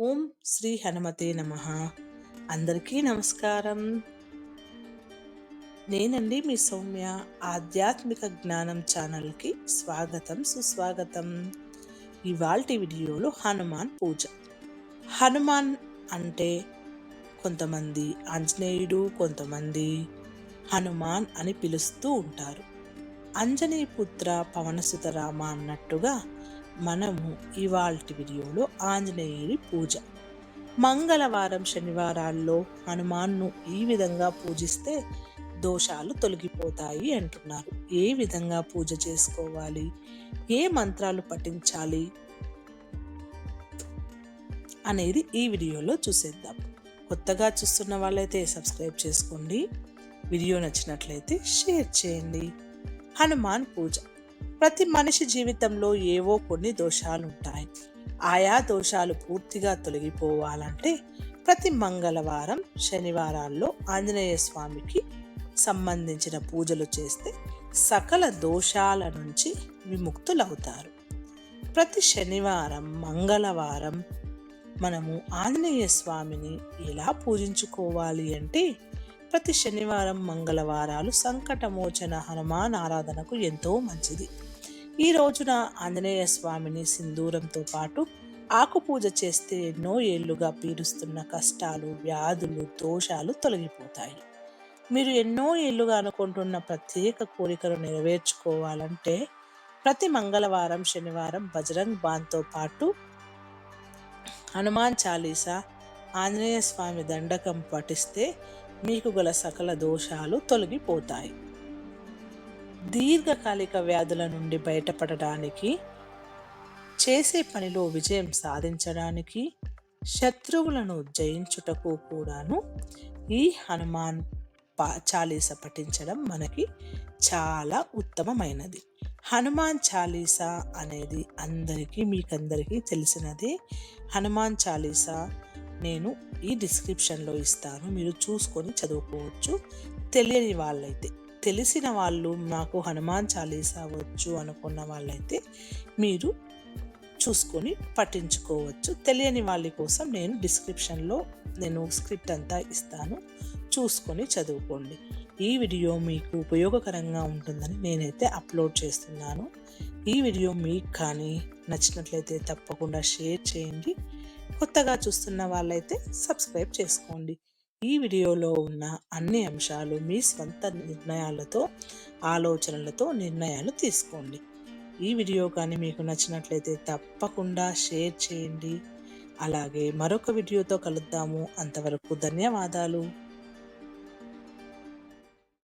ఓం శ్రీ హనుమతే నమ. అందరికీ నమస్కారం. నేనండి మీ సౌమ్య. ఆధ్యాత్మిక జ్ఞానం ఛానల్కి స్వాగతం సుస్వాగతం. ఇవాల్టి వీడియోలో హనుమాన్ పూజ. హనుమాన్ అంటే కొంతమంది ఆంజనేయుడు కొంతమంది హనుమాన్ అని పిలుస్తూ ఉంటారు. అంజనీ పుత్ర పవనసుత రామ అన్నట్టుగా మనము ఇవాళ వీడియోలో ఆంజనేయుని పూజ. మంగళవారం శనివారాల్లో హనుమాన్ను ఈ విధంగా పూజిస్తే దోషాలు తొలగిపోతాయి అంటున్నారు. ఏ విధంగా పూజ చేసుకోవాలి? ఏ మంత్రాలు పఠించాలి? అనేది ఈ వీడియోలో చూసేద్దాం. కొత్తగా చూస్తున్న వాళ్ళైతే సబ్స్క్రైబ్ చేసుకోండి. వీడియో నచ్చినట్లయితే షేర్ చేయండి. హనుమాన్ పూజ. ప్రతి మనిషి జీవితంలో ఏవో కొన్ని దోషాలు ఉంటాయి ఆయా దోషాలు పూర్తిగా తొలగిపోవాలంటే ప్రతి మంగళవారం శనివారాల్లో ఆంజనేయ స్వామికి సంబంధించిన పూజలు చేస్తే సకల దోషాల నుంచి విముక్తులవుతారు. ప్రతి శనివారం మంగళవారం మనము ఆంజనేయ స్వామిని ఎలా పూజించుకోవాలి అంటే ప్రతి శనివారం మంగళవారాలు సంకటమోచన హనుమాన్ ఆరాధనకు ఎంతో మంచిది. ఈ రోజున ఆంజనేయ స్వామిని సింధూరంతో పాటు ఆకు పూజ చేస్తే ఎన్నో ఏళ్ళుగా పీరుస్తున్న కష్టాలు వ్యాధులు దోషాలు తొలగిపోతాయి. మీరు ఎన్నో ఏళ్ళుగా అనుకుంటున్న ప్రత్యేక కోరికలు నెరవేర్చుకోవాలంటే ప్రతి మంగళవారం శనివారం బజరంగ్ బాన్తో పాటు హనుమాన్ చాలీసా ఆంజనేయ స్వామి దండకం పఠిస్తే మీకు గల సకల దోషాలు తొలగిపోతాయి. దీర్ఘకాలిక వ్యాధుల నుండి బయటపడడానికి చేసే పనిలో విజయం సాధించడానికి శత్రువులను జయించుటకు కూడాను ఈ హనుమాన్ పా చాలీస పఠించడం మనకి చాలా ఉత్తమమైనది. హనుమాన్ చాలీసా అనేది అందరికీ మీకందరికీ తెలిసినదే. హనుమాన్ చాలీసా నేను ఈ డిస్క్రిప్షన్లో ఇస్తాను. మీరు చూసుకొని చదువుకోవచ్చు. తెలియని వాళ్ళైతే తెలిసిన వాళ్ళు నాకు హనుమాన్ చాలీసా వచ్చు అనుకున్న వాళ్ళైతే మీరు చూసుకొని పఠించుకోవచ్చు తెలియని వాళ్ళ కోసం నేను డిస్క్రిప్షన్లో నేను స్క్రిప్ట్ అంతా ఇస్తాను. చూసుకొని చదువుకోండి. ఈ వీడియో మీకు ఉపయోగకరంగా ఉంటుందని నేనైతే అప్లోడ్ చేస్తున్నాను. ఈ వీడియో మీకు కానీ నచ్చినట్లయితే తప్పకుండా షేర్ చేయండి. కొత్తగా చూస్తున్న వాళ్ళైతే సబ్స్క్రైబ్ చేసుకోండి. ఈ వీడియోలో ఉన్న అన్ని అంశాలు మీ స్వంత నిర్ణయాలతో ఆలోచనలతో నిర్ణయాలు తీసుకోండి. ఈ వీడియో కానీ మీకు నచ్చినట్లయితే తప్పకుండా షేర్ చేయండి. అలాగే మరొక వీడియోతో కలుద్దాము. అంతవరకు ధన్యవాదాలు.